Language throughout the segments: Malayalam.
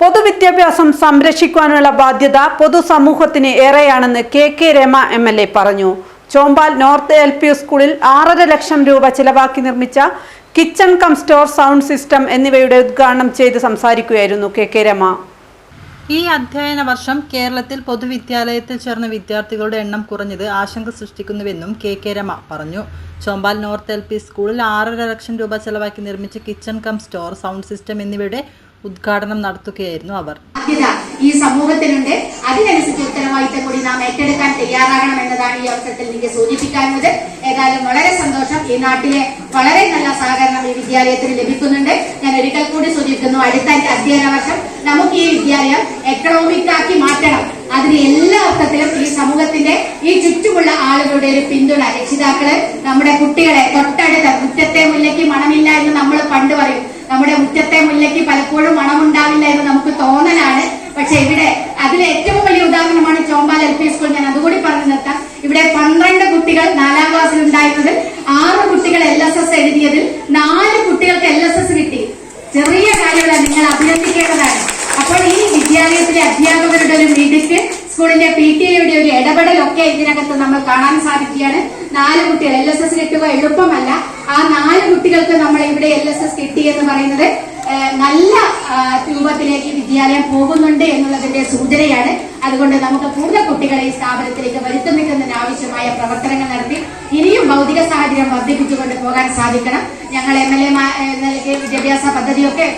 പൊതുവിദ്യാഭ്യാസം സംരക്ഷിക്കുവാനുള്ള ബാധ്യത പൊതുസമൂഹത്തിന് ഏറെയാണെന്ന് K K Rama M L A പറഞ്ഞു. ചോമ്പാൽ നോർത്ത് എൽ പി സ്കൂളിൽ ആറര ലക്ഷം രൂപ ചിലവാക്കി നിർമ്മിച്ച kitchen cum store sound system എന്നിവയുടെ ഉദ്ഘാടനം ചെയ്ത് സംസാരിക്കുകയായിരുന്നു കെ കെ രമ. ഈ അധ്യയന വർഷം കേരളത്തിൽ പൊതുവിദ്യാലയത്തിൽ ചേർന്ന വിദ്യാർത്ഥികളുടെ എണ്ണം കുറഞ്ഞത് ആശങ്ക സൃഷ്ടിക്കുന്നുവെന്നും കെ കെ രമ പറഞ്ഞു. ചോമ്പാൽ നോർത്ത് എൽ പി സ്കൂളിൽ ആറര ലക്ഷം രൂപ ചെലവാക്കി നിർമ്മിച്ച kitchen cum store sound system എന്നിവയുടെ ഉദ്ഘാടനം നടത്തുകയായിരുന്നു അവർ. ഈ സമൂഹത്തിനുണ്ട് അതിനനുസരിച്ച് ഉത്തരവാദിത്തം കൂടി നാം ഏറ്റെടുക്കാൻ തയ്യാറാകണം എന്നതാണ് ഈ അവസരത്തിൽ എനിക്ക് സൂചിപ്പിക്കാനുള്ളത്. ഏതായാലും വളരെ സന്തോഷം. ഈ നാട്ടിലെ വളരെ നല്ല സഹകരണം ഈ വിദ്യാലയത്തിന് ലഭിക്കുന്നുണ്ട്. ഞാൻ ഒരിക്കൽ കൂടി സൂചിപ്പിക്കുന്നു അടുത്ത അധ്യയന വർഷം നമുക്ക് ഈ വിദ്യാലയം എക്കണോമിക് ആക്കി മാറ്റണം. അതിന് എല്ലാ അർത്ഥത്തിലും ഈ സമൂഹത്തിന്റെ ഈ ചുറ്റുമുള്ള ആളുകളുടെ ഒരു പിന്തുണ രക്ഷിതാക്കൾ നമ്മുടെ കുട്ടികളെ തൊട്ടടുത്ത മുറ്റത്തെ മുല്ലയ്ക്ക് മണമില്ല എന്ന് നമ്മൾ പണ്ട് പറയും. നമ്മുടെ മുറ്റത്തെ മുല്ലയ്ക്ക് പലപ്പോഴും മണമുണ്ടാവില്ല എന്ന് നമുക്ക് തോന്നലാണ്. പക്ഷെ ഇവിടെ അതിൽ ഏറ്റവും വലിയ ഉദാഹരണമാണ് ചോമ്പാൽ എൽ പി സ്കൂൾ. ഞാൻ അതുകൂടി പറഞ്ഞു നിർത്താം. ഇവിടെ പന്ത്രണ്ട് കുട്ടികൾ നാലാം ക്ലാസ്സിൽ ഉണ്ടായിരുന്നത്. ആറ് കുട്ടികൾ എൽ എസ് എസ് എഴുതിയതിൽ നാല് കുട്ടികൾക്ക് എൽ എസ് എസ് കിട്ടി. ചെറിയ കാര്യങ്ങളാണ് നിങ്ങൾ അഭിനന്ദിക്കേണ്ടതാണ്. അപ്പോൾ ഈ വിദ്യാലയത്തിലെ അധ്യാപകരുടെ ഒരു മിടുക്ക് സ്കൂളിന്റെ പി ടി എയുടെ ഒരു ഇടപെടലൊക്കെ ഇതിനകത്ത് നമ്മൾ കാണാൻ സാധിക്കുകയാണ്. നാല് കുട്ടികൾ എൽ എസ് എസ് കിട്ടുക എളുപ്പമല്ല. ആ നാല് കുട്ടികൾക്ക് നമ്മൾ ഇവിടെ എൽ എസ് എസ് കിട്ടി എന്ന് പറയുന്നത് നല്ല രൂപത്തിലേക്ക് വിദ്യാലയം പോകുന്നുണ്ട് എന്നുള്ളതിന്റെ സൂചനയാണ്. അതുകൊണ്ട് നമുക്ക് കൂടുതൽ കുട്ടികളെ ഈ സ്ഥാപനത്തിലേക്ക് വരുത്തുന്നതിന് ആവശ്യമായ പ്രവർത്തനങ്ങൾ നടത്തി ഇനിയും ഭൗതിക സാഹചര്യം വർദ്ധിപ്പിച്ചുകൊണ്ട് പോകാൻ സാധിക്കണം. ഞങ്ങൾ എം എൽ എ വിദ്യാഭ്യാസ പദ്ധതിയൊക്കെ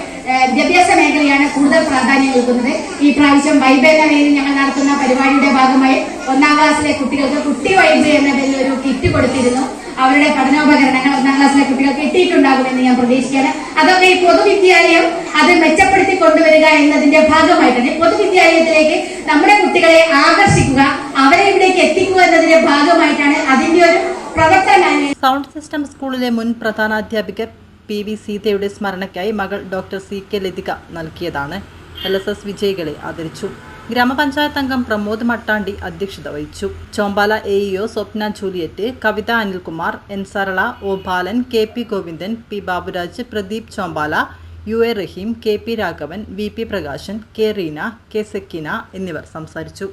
വിദ്യാഭ്യാസ മേഖലയാണ് കൂടുതൽ പ്രാധാന്യം നൽകുന്നത്. ഈ പ്രാവശ്യം വൈബ് എന്ന പേരിൽ ഞങ്ങൾ നടത്തുന്ന പരിപാടിയുടെ ഭാഗമായി ഒന്നാം ക്ലാസ്സിലെ കുട്ടികൾക്ക് കുട്ടി വൈബ് എന്ന പേരിൽ ഒരു കിറ്റ് കൊടുത്തിരുന്നു. അവരുടെ പഠനോപകരണങ്ങൾ ഒന്നാം ക്ലാസ്സിലെ കുട്ടികൾക്ക് എത്തിയിട്ടുണ്ടാകുമെന്ന് ഞാൻ പ്രതീക്ഷിക്കുകയാണ്. അതൊക്കെ ഈ പൊതുവിദ്യാലയം അത് മെച്ചപ്പെടുത്തി കൊണ്ടുവരിക എന്നതിന്റെ ഭാഗമായിട്ടാണ് പൊതുവിദ്യാലയത്തിലേക്ക് നമ്മുടെ കുട്ടികളെ ആകർഷിക്കുക അവരെ ഇവിടേക്ക് എത്തിക്കുക എന്നതിന്റെ ഭാഗമായിട്ടാണ് അതിന്റെ ഒരു പ്രവർത്തന സൗണ്ട് സിസ്റ്റം സ്കൂളിലെ മുൻ പ്രധാനാധ്യാപിക പി വി സീതയുടെ സ്മരണയ്ക്കായി മകൾ ഡോക്ടർ സി കെ ലതിക നൽകിയതാണ്. എൽ എസ് എസ് വിജയികളെ ആദരിച്ചു. ഗ്രാമപഞ്ചായത്ത് അംഗം പ്രമോദ് മട്ടാണ്ടി അധ്യക്ഷത വഹിച്ചു. Chombala A EO Swapna Juliet Kavitha Anilkumar N Sarala O Balan K P Govindan P Baburaj Pradeep Chombala U A Rahim K P Raghavan V P Prakashan K Reena K Sakina എന്നിവർ സംസാരിച്ചു.